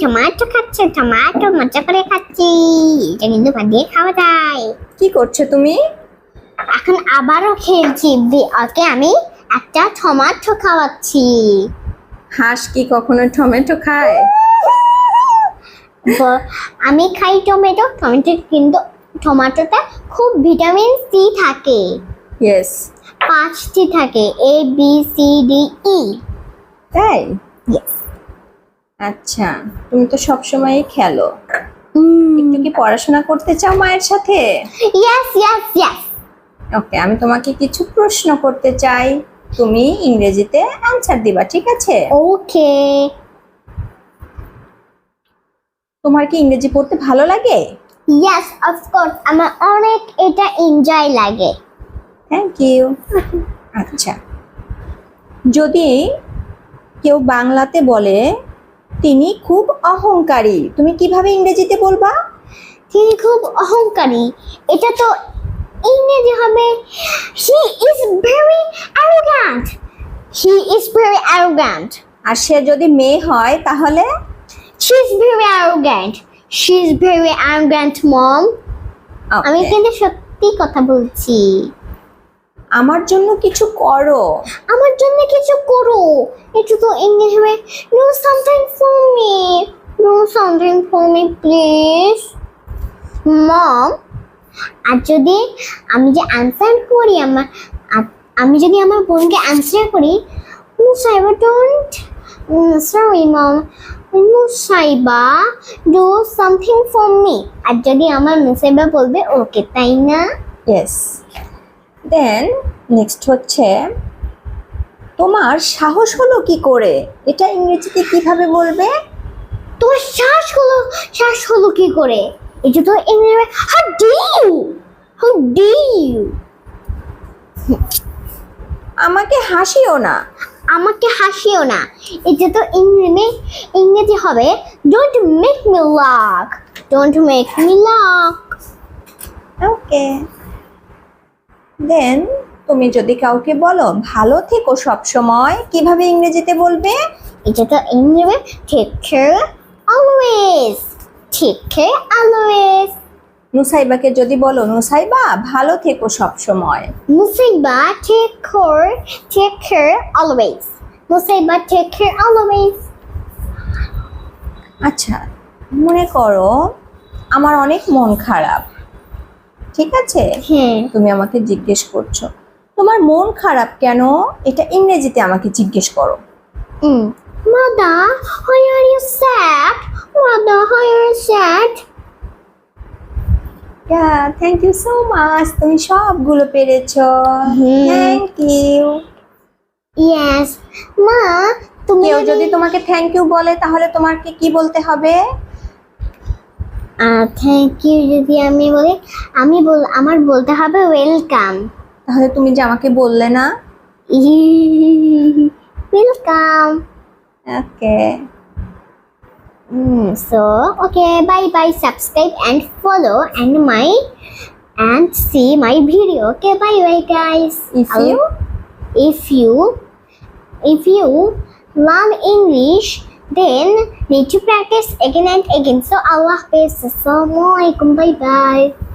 Tomato খাচ্ছে? Tomato মজা করে খাচ্ছি। এটা কিন্তু ভাত দিয়ে খাওয়া যায়। কি করছ তুমি? এখন আবারও খেলছি। ওকে আমি একটা টমেটো খাওয়াচ্ছি। হাঁস কি কখনো টমেটো খায়? আমি খাই টমেটো টমেটো কিন্তু টমেটোতে খুব ভিটামিন সি থাকে। ইয়েস পাঁচটি থাকে। A B C D E তাই? আচ্ছা তুমি তো সব সবসময়ই খেলো। একটু কি পড়াশোনা করতে চাও মায়ের সাথে? ইয়েস ইয়েস ইয়েস ওকে আমি তোমাকে কিছু প্রশ্ন করতে চাই। তুমি ইংরেজিতে অ্যান্সার দিবা ঠিক আছে? ওকে তোমার কি ইংরেজি পড়তে ভালো লাগে? ইয়েস অফকোর্স আমার অনেক এটা এনজয় লাগে। থ্যাংক ইউ আচ্ছা যদি কেউ বাংলাতে বলে তিনি খুব অহংকারী। তুমি কীভাবে ইংরেজিতে বলবা? তিনি খুব অহংকারী। এটা তো ইংরেজি হবে। He is very arrogant he is very arrogant আর সে যদি মেয়ে হয় তাহলে? She is very arrogant she is very arrogant mom আমি কিন্তু সত্যি কথা বলছি। আমার জন্য কিছু করো। আমার জন্য কিছু করো। একটু তো ইংলিশ হবে। Do something for me do something for me please mom আর যদি আমি যে আনসার করি আমার আমি যদি আমার বোনকে আনসার করি Musaiba don't sorry mom Musaiba do something for me আর যদি আমার মুসাইবা বলবে ওকে তাই না? ইয়েস দেন নেক্সট হচ্ছে তোমার সাহস হলো কি করে? এটা ইংরেজিতে কীভাবে বলবে? তোমার শ্বাস হলো শ্বাস হলো কি করে? এটা তো ইংরেজি how do you how do you আমাকে হাসিও না। আমাকে হাসিও না। এটা তো ইংরেজি ইংরেজি হবে don't make me laugh don't make me laugh okay then তুমি যদি কাউকে বলো ভালো থেকো সব সময় কীভাবে ইংরেজিতে বলবে? এটা তো ইংরেজি take care always take care always নুসাইবাকে যদি বলো নুসাইবা ভালো থেকো সব সময় Musiba take care take care always Musiba take care always আচ্ছা মনে করো আমার অনেক মন খারাপ। ঠিক আছে? তুমি আমাকে জিজ্ঞেস করছ। তোমার মন খারাপ কেন? এটা ইংরেজিতে আমাকে জিজ্ঞেস করো. Mother, why are you sad? Mother, why are you sad? Yeah, thank you so much তুমি সবগুলো পেরেছ। Thank you Yes. মা তুমি কেউ যদি তোমাকে থ্যাংক ইউ বলে তাহলে তোমাকে কি বলতে হবে? থ্যাংক ইউ যদি আমি বলি আমি বল আমার বলতে হবে ওয়েলকাম তাহলে তুমি যে আমাকে বললে না? Welcome okay so okay bye bye subscribe and follow and my and see my video okay bye bye guys if you if you if you learn English then need to practice again and again. So allah hafiz assalamu alaikum bye bye